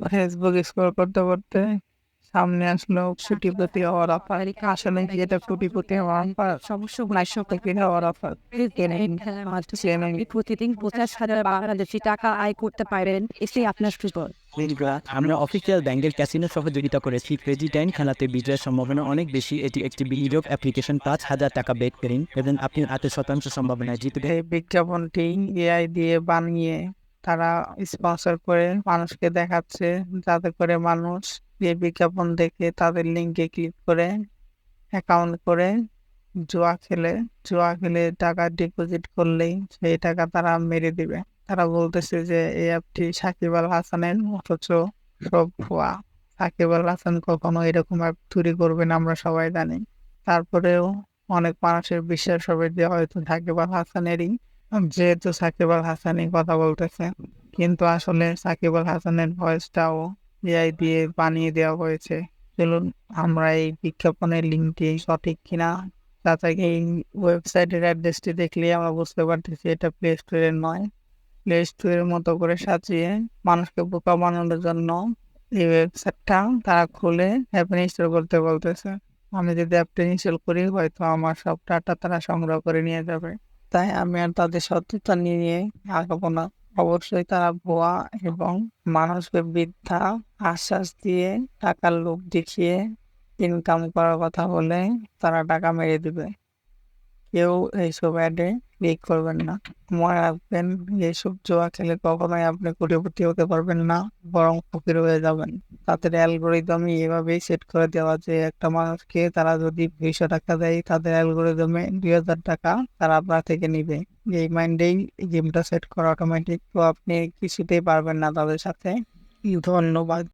Facebook scroll করতে করতে সামনে আসলো কোটিপতি হওয়ার অফার আসলে এটা কোটিপতি হওয়ার অফার সমস্যা লাইশো কোটি হওয়ার অফার প্রতিদিন পঞ্চাশ হাজার বাংলাদেশি টাকা আয় করতে পারেন এসে আপনার সুযোগ। আমরা অফিসিয়াল ব্যাংকের ক্যাসিনোর সহযোগিতা করেছি। টাইম খেলাতে বিজয়ের সম্ভাবনা অনেক বেশি। এটি একটি বিনিয়োগ অ্যাপ্লিকেশন পাঁচ হাজার টাকা বেট করেন এবং আপনি আট শতাংশ সম্ভাবনা জিতবে এই বিজ্ঞাপনটি এআই দিয়ে বানিয়ে তারা স্পন্সর করে মানুষকে দেখাচ্ছে যাতে করে মানুষ এই বিজ্ঞাপন দেখে তাদের লিঙ্কে ক্লিক করে, অ্যাকাউন্ট করে, জুয়া খেলে জুয়া খেলে টাকা ডিপোজিট করলেই সেই টাকা তারা মেরে দিবে। তারা বলতেছে যে, এই অ্যাপটি সাকিব আল হাসানের, অথচ সব ভুয়া। সাকিব আল হাসান কখনো এরকম অ্যাপ তৈরি করবে না, আমরা সবাই জানি। তারপরেও অনেক মানুষের বিশ্বাস হবে যে, হয়তো সাকিব আল হাসানেরই যেহেতু সাকিব আল হাসানই কথা বলতেছে, কিন্তু আসলে সাকিব আল হাসানের ভয়েসটাও এআই দিয়ে বানিয়ে দেওয়া হয়েছে। চলুন, আমরা এই বিজ্ঞাপনের লিঙ্কটি সঠিক কিনা তাতে এই ওয়েবসাইটের অ্যাড্রেসটি দেখলে আমরা বুঝতে পারতেছি, এটা প্লে স্টোরের নয়। প্লে স্টোরের মতো করে সাজিয়ে মানুষকে বোকা বানানোর জন্য এই ওয়েবসাইটটা তারা খুলে অ্যাপ ইনস্টল করতে বলতেছে। আমি যদি অ্যাপটা ইনস্টল করি, হয়তো আমার সব ডাটা তারা সংগ্রহ করে নিয়ে যাবে। তাই আমি আর তাদের সত্যতা নিয়ে আগাবো না। অবশ্যই তারা ভুয়া এবং মানুষকে বৃদ্ধা আশ্বাস দিয়ে টাকার লোভ দেখিয়ে ইনকাম করার কথা বলে তারা টাকা মেরে দিবে। কেউ এইসব অ্যাডে ক্লিক করবেন না। মনে রাখবেন, এইসব জোয়া খেলে কখনোই আপনি কোটিপতি হতে পারবেন না, বরং ফকির হয়ে যাবেন। তাদের অ্যালগোরিদমে এভাবেই সেট করে দেওয়া যে একটা মানুষকে তারা যদি দুইশো টাকা দেয়, তাদের অ্যালগোরিদমে দুই হাজার টাকা তারা আপনার থেকে নিবে। এই মাইন্ডেই গেমটা সেট করা অটোমেটিক তো আপনি কিছুতেই পারবেন না তাদের সাথে। ধন্যবাদ।